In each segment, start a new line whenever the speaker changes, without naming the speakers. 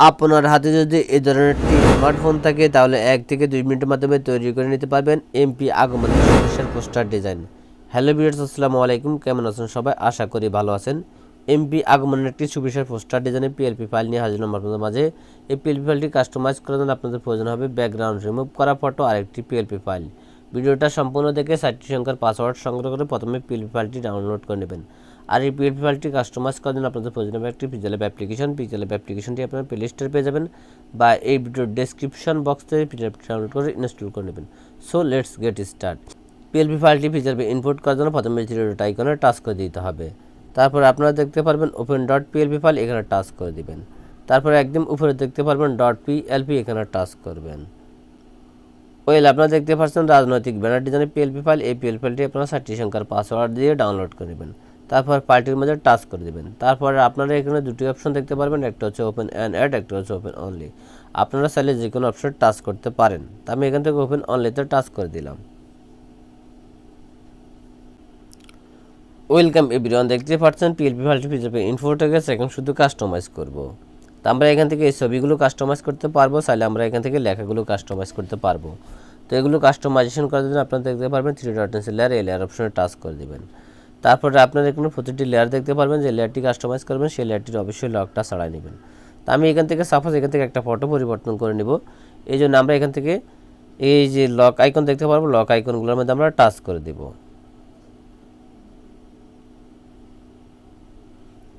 আপনার হাতে যদি এই ধরনের একটি স্মার্টফোন থাকে, তাহলে এক থেকে দুই মিনিটের মাধ্যমে তৈরি করে নিতে পারবেন এমপি আগমন special poster design hello viewers আসসালামু আলাইকুম। কেমন আছেন সবাই? আশা করি ভালো আছেন। এমপি আগমনের একটি সুবিশাল পোস্টার ডিজাইনে পিএলপি ফাইল নিয়ে হাজির হলাম আপনাদের মাঝে। এই পিএলপি ফাইলটি কাস্টমাইজ করার জন্য আপনাদের প্রয়োজন হবে ব্যাকগ্রাউন্ড রিমুভ করা ফটো আর একটি পিএলপি ফাইল ভিডিওটা সম্পূর্ণ দেখে সাইটটি সংখ্যার পাসওয়ার্ড সংগ্রহ করে প্রথমে পিএলপি ফাইলটি ডাউনলোড করে নেবেন। আর এই পিএলপি ফাইলটি কাস্টমাইজ করার জন্য আপনাদের প্রয়োজন হবে একটি পিজেল অ্যাপ্লিকেশন পিজেল অ্যাপ্লিকেশনটি আপনার প্লে স্টোরে পেয়ে যাবেন বা এই ভিডিওর ডেসক্রিপশন বক্স থেকে পিজেল ডাউনলোড করে ইনস্টল করে নেবেন। So let's get start PLP ফাইলটি পিজেল ইনপুট করার জন্য প্রথমে থ্রি ডট আইকনে টাচ করে দিতে হবে। তারপর আপনারা দেখতে পারবেন ওপেন ডট পিএলপি ফাইল এখানে টাচ করে দিবেন। তারপর একদম উপরে দেখতে পারবেন ডট পিএলপি এখানে টাচ করবেন। ওয়েল আপনারা দেখতে পাচ্ছেন রাজনৈতিক ব্যানার ডিজাইনের পিএলপি ফাইল এই পিএলপি ফাইলটি আপনারা ষাটটি সংখ্যার পাসওয়ার্ড দিয়ে ডাউনলোড করে নেবেন। তারপর পার্টির মধ্যে টাচ করে দেবেন। তারপর আপনারা এখানে দুটি অপশন দেখতে পারবেন, একটা হচ্ছে ওপেন অ্যান্ড অ্যাড একটা হচ্ছে ওপেন অনলি আপনারা চাইলে যে কোনো অপশন টাচ করতে পারেন। তা আমি এখান থেকে ওপেন অনলিতে টাচ করে দিলাম। ওয়েলকাম এভরিওয়ান দেখতে পাচ্ছেন পিএলপি পিএলপি ইনফোটা গেছে, এখন শুধু কাস্টমাইজ করব। তো আমরা এখান থেকে এই ছবিগুলো কাস্টমাইজ করতে পারব, চাইলে আমরা এখান থেকে লেখাগুলো কাস্টমাইজ করতে পারব। তো এগুলো কাস্টমাইজেশন করার জন্য আপনারা দেখতে পারবেন থ্রি ডট লেয়ার এই লেয়ার অপশনে টাচ করে দেবেন। তারপরে আপনারা এখানে প্রতিটি লেয়ার দেখতে পারবেন, যে লেয়ারটি কাস্টমাইজ করবেন, সেই লেয়ারটির অবশ্যই লকটা ছাড়াই নেবেন। তো আমি এখান থেকে সাপোজ এখান থেকে একটা ফটো পরিবর্তন করে নিব। এই জন্য আমরা এখান থেকে এই যে লক আইকন দেখতে পারব লক আইকনগুলোর মধ্যে আমরা টাচ করে দেবো।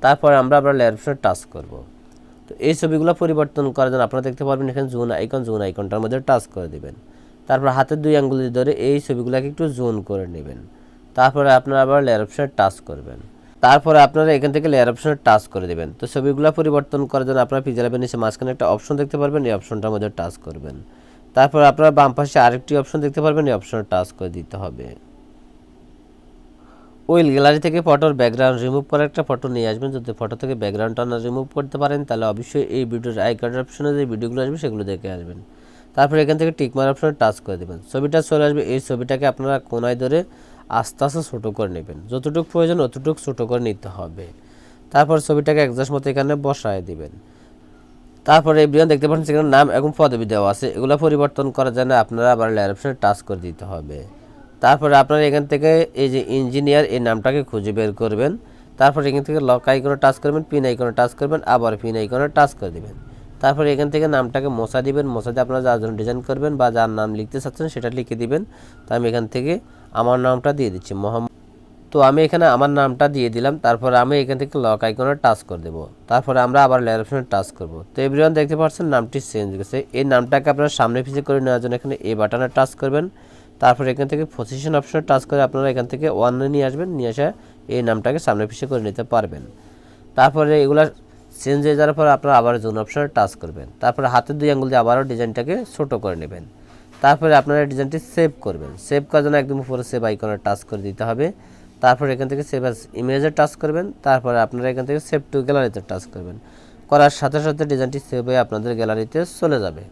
তারপরে আমরা আবার লেয়ার অপশনে টাচ করব। তো এই ছবিগুলো পরিবর্তন করার জন্য আপনারা দেখতে পারবেন এখানে জুন আইকন জুন আইকনটার মধ্যে টাচ করে দেবেন। তারপর হাতের দুই আঙ্গুলি ধরে এই ছবিগুলোকে একটু জুন করে নেবেন। তারপরে আপনারা আবার লেয়ার অপশনে টাচ করবেন। তারপরে আপনারা এখান থেকে লেয়ার অপশনে টাচ করে দেবেন। তো ছবিগুলো পরিবর্তন করার জন্য আপনারা পিজালাবের নিচে মাঝখানে একটা অপশন দেখতে পারবেন, এই অপশনটার মধ্যে টাচ করবেন। তারপর আপনারা বাম পাশে আরেকটি অপশন দেখতে পারবেন, এই অপশনে টাচ করে দিতে হবে। ওয়েল গ্যালারি থেকে ফটোর ব্যাকগ্রাউন্ড রিমুভ করে একটা ফটো নিয়ে আসবেন। যদি ফটো থেকে ব্যাকগ্রাউন্ডটা না রিমুভ করতে পারেন, তাহলে অবশ্যই এই ভিডিওর আই কার্ড অপশনে যে ভিডিওগুলো আসবে, সেগুলো দেখে আসবেন। তারপর এখান থেকে টিকমার অপশনে টাচ করে দেবেন। ছবিটা চলে আসবে, এই ছবিটাকে আপনারা কোনায় ধরে আস্তে আস্তে ছোটো করে নেবেন। যতটুকু প্রয়োজন অতটুকু ছোটো করে নিতে হবে। তারপর ছবিটাকে একজাস্ট মতো এখানে বসায় দিবেন। তারপরে বিয়ান দেখতে পাচ্ছেন সেখানে নাম এবং পদবি দেওয়া আছে। এগুলো পরিবর্তন করার জন্য আপনারা আবার লেয়ার অপশনে টাচ করে দিতে হবে। তারপরে আপনারা এখান থেকে এই যে ইঞ্জিনিয়ার এই নামটাকে খুঁজে বের করবেন। তারপর এখান থেকে লক আইকনে টাচ করবেন পিন আইকনে টাচ করবেন, আবার পিন আইকনে টাচ করে দেবেন। তারপরে এখান থেকে নামটাকে মশা দিবেন মশা দিয়ে আপনারা যার জন্য ডিজাইন করবেন বা যার নাম লিখতে চাচ্ছেন সেটা লিখে দিবেন। তো আমি এখান থেকে আমার নামটা দিয়ে দিচ্ছি, মোহাম্মদ। তো আমি এখানে আমার নামটা দিয়ে দিলাম, তারপর আমি এখান থেকে লক আইকনে টাচ করে দেবো। তারপরে আমরা আবার লেয়ার অপশনে টাচ করব। তো এভরিওয়ান দেখতে পাচ্ছেন নামটি চেঞ্জ গেছে। এই নামটাকে আপনারা সামনে পিছিয়ে করে নেওয়ার জন্য এখানে এই বাটনে টাচ করবেন। তারপর এখান থেকে পজিশন অপশনে টাচ করে আপনারা এখান থেকে ওয়ানে নিয়ে আসবেন, নিয়ে আসা এই নামটাকে সামনে পিছিয়ে করে নিতে পারবেন। তারপরে এগুলা চেঞ্জ হয়ে যাওয়ার পর আপনারা আবার জোন অপশনে টাচ করবেন। তারপরে হাতের দুই আঙ্গুল দিয়ে আবারও ডিজাইনটাকে ছোটো করে নেবেন। তারপরে আপনারা ডিজাইনটি সেভ করবেন। সেভ করার জন্য একদম উপরে সেভ আইকনে টাচ করে দিতে হবে। তারপর এখান থেকে সেভ অ্যাজ ইমেজে টাচ করবেন। তারপরে আপনারা এখান থেকে সেভ টু গ্যালারিতে টাচ করবেন। করার সাথে সাথে ডিজাইনটি সেভ হয়ে আপনাদের গ্যালারিতে চলে যাবে।